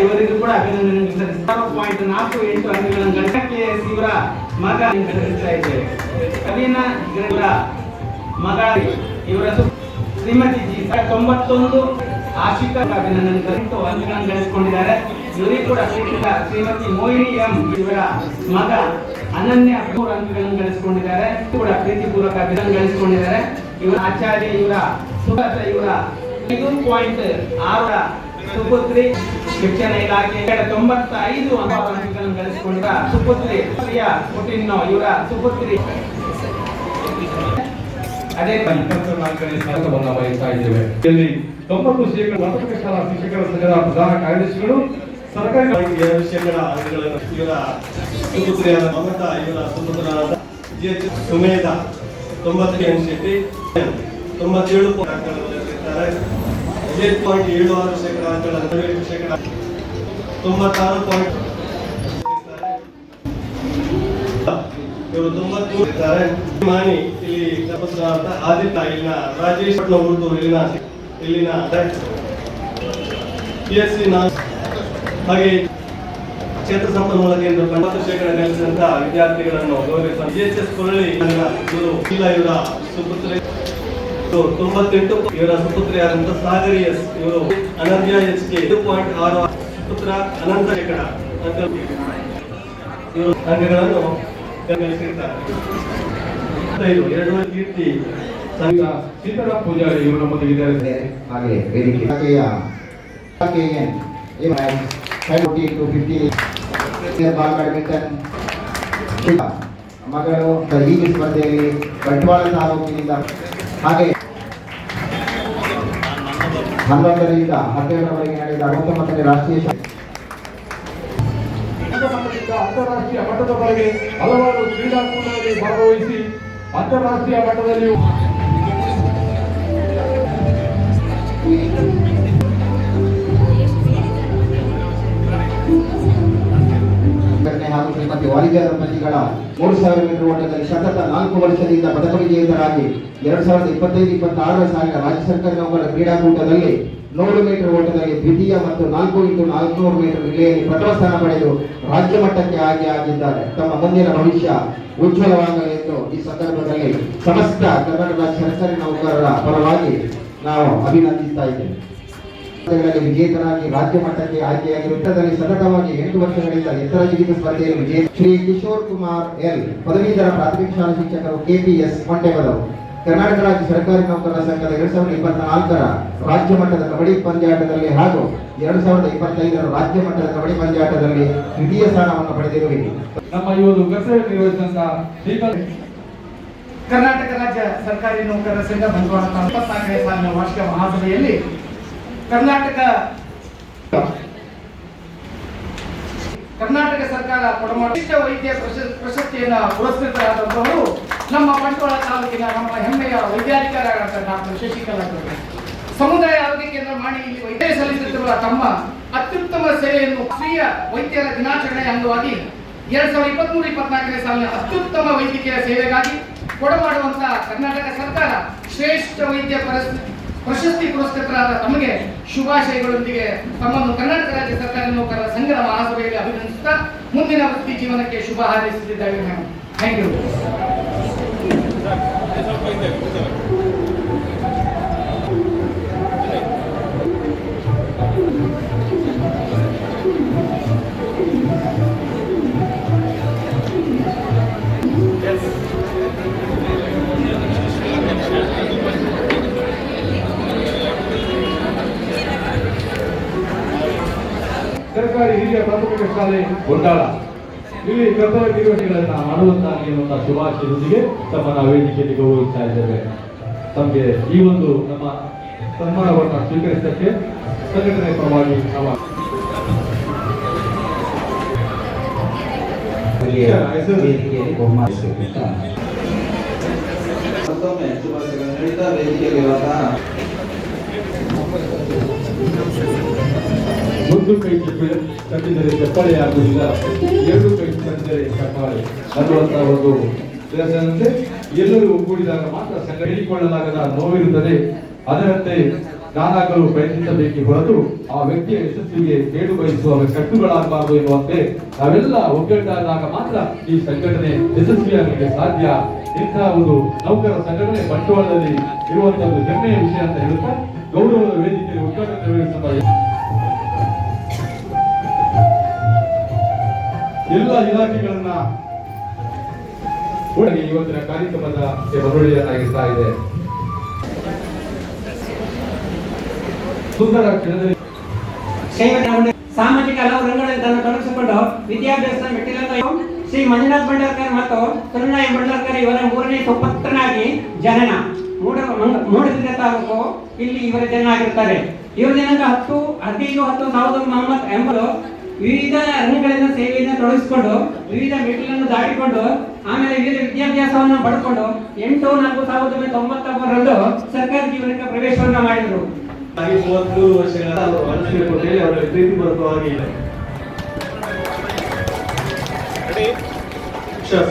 ಇವರಿಗೂ ಕೂಡ ಪಾಯಿಂಟ್ ನಾಲ್ಕು, ಎಂಟು ಅಂಕಗಳನ್ನು ಗಂಟಕ್ಕೆ ತೀವ್ರ ಮಗ ಗಳಿಸ್ತಾ ಇದ್ದೇವೆ ಕವಿನ ಮಗ ಇವರ ಶ್ರೀಮತಿ ಜಿ. ತೊಂಬತ್ತೊಂದು ಆಶಿಕ ಅಭಿನಂದನೆ ಎಂಟು ಅಂಕಗಳನ್ನು ಗಳಿಸಿಕೊಂಡಿದ್ದಾರೆ. ಇವರಿಗೂ ಕೂಡ ಶ್ರೀ- ಶ್ರೀಮತಿ ಮೋಹಿನಿ ಎಂ ಇವರ ಮಗ ಅನನ್ಯ ಮೂರು ಅಂಕಗಳನ್ನು ಗಳಿಸಿಕೊಂಡಿದ್ದಾರೆ. ಕೂಡ ಪ್ರೀತಿಪೂರ್ವಕ ಅಭಿನಂದನೆ ಗಳಿಸಿಕೊಂಡಿದ್ದಾರೆ. ಇವರ ಆಚಾರ್ಯ ಇವರ ಸುಗತ ಇವರ ಐದು ಪಾಯಿಂಟ್ ಆರರ ಸುಪುತ್ರಿ ಶಿಕ್ಷಣ ಇಲಾಖೆ ಎರಡು ತೊಂಬತ್ತೈದು ಅಂಕಗಳನ್ನು ಗಳಿಸಿಕೊಂಡ ಸುಪುತ್ರಿ ಪುಟಿನ್ನೋ ಇವರ ಸುಪುತ್ರಿ. ಅದೇ ಇಪ್ಪತ್ತು ನಾಲ್ಕನೇ ಇದ್ದೇವೆ. ಇಲ್ಲಿ ತೊಂಬತ್ತು ಶೇಕಡ ಶಾಲಾ ಶಿಕ್ಷಕರ ಸಂಘದ ಪ್ರಧಾನ ಕಾರ್ಯದರ್ಶಿಗಳು ಸರ್ಕಾರಿ ಎರಡು ಶೇಕಡ ಇವರ ಸುಪುತ್ರಿಯಾದ ಮಮತಾ ಇವರ ಸುಪುತ್ರರಾದ ಸುಮೇಧ ತೊಂಬತ್ತೇಳು ಶೆಟ್ಟಿ ತೊಂಬತ್ತೇಳು ಗಳಿಸಿದ್ದಾರೆ. ಏಳು ಪಾಯಿಂಟ್ ಏಳು ಆರು ಶೇಕಡ ಅಂತೇಳಿ ಹದಿನೆಂಟು ಶೇಕಡ ತೊಂಬತ್ತಾರು ಪಾಯಿಂಟ್ ಇವರು ತೊಂಬತ್ತು ಇದ್ದಾರೆ ಮಾಣಿ ಇಲ್ಲಿ ಸುಪುತ್ರರಾದ ಆದಿತ್ಯ ಇಲ್ಲಿನ ರಾಜೇಶ್ ಪಟ್ನ ಉರ್ದು ಇಲ್ಲಿನ ಇಲ್ಲಿನ ಪಿ ಎಸ್ ಸಿ ಹಾಗೆ ಕ್ಷೇತ್ರ ಸಂಪನ್ಮೂಲ ಕೇಂದ್ರ ತೊಂಬತ್ತು ಶೇಕಡ ನೆಲೆಸಿದಂತಹ ವಿದ್ಯಾರ್ಥಿಗಳನ್ನು ಗೌರವಿಸ ಜಿ ಎಸ್ ಎಸ್ ಕೊರಳಿ ಇವರು ಸುಪುತ್ರಿ ತೊಂಬತ್ತೆಂಟು ಇವರ ಸುಪುತ್ರಿಯಾದಂತಹ ಸಾಗರಿ ಎಸ್ ಇವರು ಅನನ್ಯ ಎಸ್ ಕೆ ಐದು ಪಾಯಿಂಟ್ ಆರು ಸುಪುತ್ರ ಅನಂತ ಶೇಕಡ ಇವರು ಅಂಕಗಳನ್ನು ಗಳಿಸಿರ್ತಾರೆ ಎರಡು ಕೀರ್ತಿ ಸಂಘ. ಸೀತಾರಾಮ್ ಪೂಜಾರಿ ಇವರು ನಮ್ಮೊಂದಿಗಿದ್ದಾರೆ ಹಾಗೆ ವೇದಿಕೆ. ಇಲಾಖೆಯ KN, five to fifty ball badminton ಮಗಳು ಈ ಸ್ಪರ್ಧೆಯಲ್ಲಿ ಬಂಟ್ವಾಳ ತಾಲೂಕಿನಿಂದ. ಹಾಗೆ. ಹನ್ನೊಂದರಿಂದ ಹನ್ನೆರಡರವರೆಗೆ ನಡೆದ ಅರವತ್ತೊಂಬತ್ತನೇ ರಾಷ್ಟ್ರೀಯ ಅಂತಾರಾಷ್ಟ್ರೀಯ ಮಟ್ಟದವರೆಗೆ ಹಲವಾರು ಕ್ರೀಡಾಕೂಟಗಳಲ್ಲಿ ಭಾಗವಹಿಸಿ ಅಂತಾರಾಷ್ಟ್ರೀಯ ಮಟ್ಟದಲ್ಲಿ ಮೂರು ಸಾವಿರ ಮೀಟರ್ ಓಟದಲ್ಲಿ ಸತತ ನಾಲ್ಕು ವರ್ಷದಿಂದ ಪದಕ ವಿಜೇತರಾಗಿ ಎರಡ್ ಸಾವಿರದ ಇಪ್ಪತ್ತೈದು, ಇಪ್ಪತ್ತಾರರ ಸಾಲಿನ ರಾಜ್ಯ ಸರ್ಕಾರ ನೌಕರ ಕ್ರೀಡಾಕೂಟದಲ್ಲಿ ನೂರು ಮೀಟರ್ ಓಟದಲ್ಲಿ ದ್ವಿತೀಯ ಮತ್ತು ನಾಲ್ಕು ಇಂಟು ನಾಲ್ಕುನೂರು ಮೀಟರ್ ರಿಲೇಯಲ್ಲಿ ಪ್ರಥಮ ಸ್ಥಾನ ಪಡೆದು ರಾಜ್ಯ ಮಟ್ಟಕ್ಕೆ ಆಗಿ ಆಗಿದ್ದಾರೆ. ತಮ್ಮ ಮುಂದಿನ ಭವಿಷ್ಯ ಉಜ್ವಲವಾಗಲಿ ಎಂದು ಈ ಸಂದರ್ಭದಲ್ಲಿ ಸಮಸ್ತ ಕರ್ನಾಟಕ ಸರ್ಕಾರಿ ನೌಕರರ ಪರವಾಗಿ ನಾವು ಅಭಿನಂದಿಸ್ತಾ ಇದ್ದೇವೆ. ವಿಜೇತರಾಗಿ ರಾಜ್ಯ ಮಟ್ಟಕ್ಕೆ ಆಯ್ಕೆಯಾಗಿ ವೃತ್ತದಲ್ಲಿ ಸತತವಾಗಿ ಎಂಟು ವರ್ಷಗಳಿಂದ ಎತ್ತರ ಜಿಗಿತ ಸ್ಪರ್ಧೆಯಲ್ಲಿ ವಿಜಯ ಶ್ರೀ ಕಿಶೋರ್ ಕುಮಾರ್ ಎಲ್ ಪದವೀಧರ ಪ್ರಾಥಮಿಕ ಶಾಲಾ ಶಿಕ್ಷಕರು ಕೆಪಿಎಸ್ ಮೊಟ್ಟೆಬದವು ಕರ್ನಾಟಕ ರಾಜ್ಯ ಸರ್ಕಾರಿ ನೌಕರರ ಸಂಘದ ಎರಡ್ ಸಾವಿರದ ಇಪ್ಪತ್ನಾಲ್ಕರ ರಾಜ್ಯ ಮಟ್ಟದ ಕಬಡ್ಡಿ ಪಂದ್ಯಾಟದಲ್ಲಿ ಹಾಗೂ ಎರಡ್ ಸಾವಿರದ ಇಪ್ಪತ್ತೈದರ ರಾಜ್ಯ ಮಟ್ಟದ ಕಬಡ್ಡಿ ಪಂದ್ಯಾಟದಲ್ಲಿ ದ್ವಿತೀಯ ಸ್ಥಾನವನ್ನು ಪಡೆದಿರುವಿರಿ ನಮ್ಮ ಈ ಒಂದು ಕರ್ತವ್ಯ ಕರ್ನಾಟಕ ರಾಜ್ಯ ಸರ್ಕಾರಿ ನೌಕರರ ಸಂಘ ಬಂಟ್ವಾಳ ತಾಲೂಕು ಇಪ್ಪತ್ನಾಲ್ಕನೇ ಸಾಲಿನ ವಾರ್ಷಿಕ ಮಹಾಸಭೆಯಲ್ಲಿ ಕರ್ನಾಟಕ ಕರ್ನಾಟಕ ಸರ್ಕಾರ ಕೊಡಮಾಡಿಷ್ಟ ವೈದ್ಯ ಪ್ರಶಸ್ತಿಯನ್ನು ಪುರಸ್ಕೃತರಾದಂತವರು ನಮ್ಮ ಬಂಟ್ವಾಳ ತಾಲೂಕಿನ ನಮ್ಮ ಹೆಮ್ಮೆಯ ವೈದ್ಯಾಧಿಕಾರಿಗಳಾದ ಡಾಕ್ಟರ್ ಶಶಿಕಲಾ. ಸಮುದಾಯ ಆರೋಗ್ಯ ಕೇಂದ್ರ ಮಾಡಿ ಇಲ್ಲಿ ವೈದ್ಯ ಸಲ್ಲಿಸುತ್ತಿರುವ ತಮ್ಮ ಅತ್ಯುತ್ತಮ ಸೇವೆಯನ್ನು ಸ್ತ್ರೀಯ ವೈದ್ಯರ ದಿನಾಚರಣೆಯ ಅಂಗವಾಗಿ ಎರಡ್ ಸಾವಿರದ ಇಪ್ಪತ್ಮೂರು, ಇಪ್ಪತ್ನಾಲ್ಕನೇ ಸಾಲಿನ ಅತ್ಯುತ್ತಮ ವೈದ್ಯಕೀಯ ಸೇವೆಗಾಗಿ ಕೊಡಮಾಡುವಂತಹ ಕರ್ನಾಟಕ ಸರ್ಕಾರ ಶ್ರೇಷ್ಠ ವೈದ್ಯ ಪರಸ್- ಪ್ರಶಸ್ತಿ ಪುರಸ್ಕೃತರಾದ ತಮಗೆ ಶುಭಾಶಯಗಳೊಂದಿಗೆ ತಮ್ಮನ್ನು ಕರ್ನಾಟಕ ರಾಜ್ಯ ಸರ್ಕಾರ ನೌಕರರ ಸಂಘದ ಮಹಾಸಭೆಯಲ್ಲಿ ಅಭಿನಂದಿಸುತ್ತಾ ಮುಂದಿನ ವೃತ್ತಿ ಜೀವನಕ್ಕೆ ಶುಭ ಹಾರೈಸುತ್ತಿದ್ದೇವೆ ಮೇಡಮ್ ಥ್ಯಾಂಕ್ ಯು ಹಿರಿಯ ಪ್ರಾಥಮಿಕ ಶಾಲೆ ಗೊಂಡಾಳ. ಇಲ್ಲಿ ಕರ್ತವ್ಯ ನಿರ್ವಹಣೆಗಳನ್ನ ಮಾಡುವಂತಾಗಿ ಅನ್ನುವಂಥ ಶುಭಾಶಯದೊಂದಿಗೆ ತಮ್ಮನ್ನ ವೇದಿಕೆಯಲ್ಲಿ ಗೌರವಿಸ್ತಾ ಇದ್ದೇವೆ. ತಮಗೆ ಈ ಒಂದು ನಮ್ಮ ಸನ್ಮಾನವನ್ನು ಸ್ವೀಕರಿಸಕ್ಕೆ ಸಂಘಟನೆ ಪರವಾಗಿ ನಾವು ವೇದಿಕೆಯಲ್ಲಿ ಮತ್ತೊಮ್ಮೆ ಶುಭಾಶಯಗಳು. ನೀಡುತ್ತಾ ವೇದಿಕೆಯಲ್ಲಿರುವಂತಹ ಒಂದು ಕೈ ತಟ್ಟಿದರೆ ಚಪ್ಪಾಳೆ ಆಗುವುದಿಲ್ಲ. ಎರಡು ಕೈ ತಟ್ಟಿದರೆ ಚಪ್ಪಾಳೆ ಅನ್ನುವಂತ ಒಂದು ಕೆಲಸದಂತೆ ಎಲ್ಲರೂ ಕೂಡಿದಾಗ ಮಾತ್ರ ಸಂಘ ನೋವಿರುತ್ತದೆ. ಅದರಂತೆ ನಾನಾಗಲು ಪ್ರಯತ್ನಿಸಬೇಕೆ ಹೊರತು ಆ ವ್ಯಕ್ತಿಯ ಯಶಸ್ಸಿಗೆ ಕೇಡು ಬಯಸುವ ಕಟ್ಟುಗಳಾಗಬಾರದು ಎನ್ನುವಂತೆ ನಾವೆಲ್ಲ ಒಗ್ಗಟ್ಟಾದಾಗ ಮಾತ್ರ ಈ ಸಂಘಟನೆ ಯಶಸ್ವಿಯಾಗಲಿಕ್ಕೆ ಸಾಧ್ಯ. ಇಂತಹ ಒಂದು ನೌಕರ ಸಂಘಟನೆ ಬಂಡವಾಳದಲ್ಲಿ ಇರುವಂತಹ ಹೆಮ್ಮೆಯ ವಿಷಯ ಅಂತ ಹೇಳುತ್ತಾ ಗೌರವದ ವೇದಿಕೆಯಲ್ಲಿ ಒಗ್ಗಟ್ಟು ಎಲ್ಲ ಇಲಾಖೆಗಳನ್ನ ಇವತ್ತಿನ ಕಾರ್ಯಕ್ರಮದ ಮರುಳಿಯನ್ನಾಗಿಸ್ತಾ ಇದೆ. ಸುಂದರ ಸಾಮಾಜಿಕ ಹಲವು ರಂಗಗಳಲ್ಲಿ ತನ್ನ ತೊಡಗಿಸಿಕೊಂಡು ವಿದ್ಯಾಭ್ಯಾಸದ ಮೆಟ್ಟಿಲನ್ನು ಶ್ರೀ ಮಂಜುನಾಥ್ ಭಂಡಾರ್ಕರ್ ಮತ್ತು ಕರುಣಾಯ ಭಂಡಾರ್ಕರ್ ಇವರ ಮೂರನೇ ಸುಪುತ್ರನಾಗಿ ಜನನ ಮೂಡ ಮೂಡಬಿದ್ರೆ ತಾಲೂಕು ಇಲ್ಲಿ ಇವರ ಜನ ಆಗಿರ್ತಾರೆ ಇವರ ಜನಾಂಗ ಹತ್ತು ಹದಿನೈದು ಹತ್ತು ಸಾವಿರದ ಮೊಹಮ್ಮದ್ ಎಂಬುದು ವಿವಿಧ ರಂಗಗಳಿಂದ ಸೇವೆಯನ್ನು ತೊಡಗಿಸಿಕೊಂಡು ವಿವಿಧ ಮೆಟ್ಟಿಲನ್ನು ದಾಟಿಕೊಂಡು ಆಮೇಲೆ ವಿವಿಧ ವಿದ್ಯಾಭ್ಯಾಸವನ್ನು ಪಡ್ಕೊಂಡು ಎಂಟು ನಾಲ್ಕು ಸಾವಿರದ ಒಂಬೈನೂರ ತೊಂಬತ್ತೊಂಬತ್ತರಂದು ಸರ್ಕಾರಿ ಜೀವನಕ್ಕೆ ಪ್ರವೇಶವನ್ನು ಮಾಡಿದರು. ಮೂವತ್ಮೂರು ವರ್ಷಗಳ ಅವರು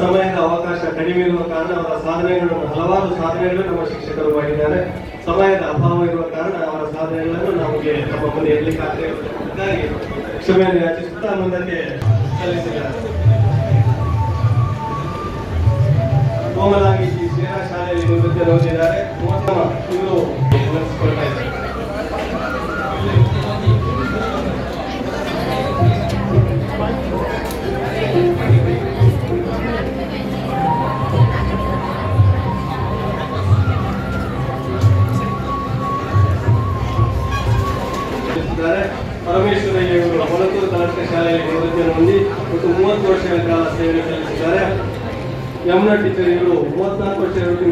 ಸಮಯದ ಅವಕಾಶ ಕಡಿಮೆ ಇರುವ ಕಾರಣ ಅವರ ಸಾಧನೆಗಳನ್ನು ಹಲವಾರು ಸಾಧನೆಗಳು ನಮ್ಮ ಶಿಕ್ಷಕರು ಮಾಡಿದ್ದಾರೆ. ಸಮಯದ ಅಭಾವ ಇರುವ ಕಾರಣ ಅವರ ಸಾಧನೆಗಳನ್ನು ನಮಗೆ ನಮ್ಮ ಮುಂದೆ ಇರಲಿಕ್ಕೆ ಆಗ್ತಾ ಇಲ್ಲ. ಹಾಗಾಗಿ ಕ್ಷಮೆಯನ್ನು ಯಾಚಿಸುತ್ತಾ ಮುಂದಕ್ಕೆ ಸಲ್ಲಿಸಿದ್ದಾರೆ. ಕೋಮಲಾಗಿ ಶ್ರೀರಾ ಶಾಲೆಯಲ್ಲಿ ಮೂವತ್ತಮ ಇವರು ಶಾಲೆಯಲ್ಲಿ ಪ್ರವೃತ್ತಿಯನ್ನು ಹೊಂದಿ ಮತ್ತು ಮೂವತ್ತು ವರ್ಷಗಳ ಕಾಲ ಸೇವೆ ಸಲ್ಲಿಸಿದ್ದಾರೆ. ಯಮುನಾ ಟೀಚರ್ ಇವರು ಮೂವತ್ನಾಲ್ಕು ವರ್ಷ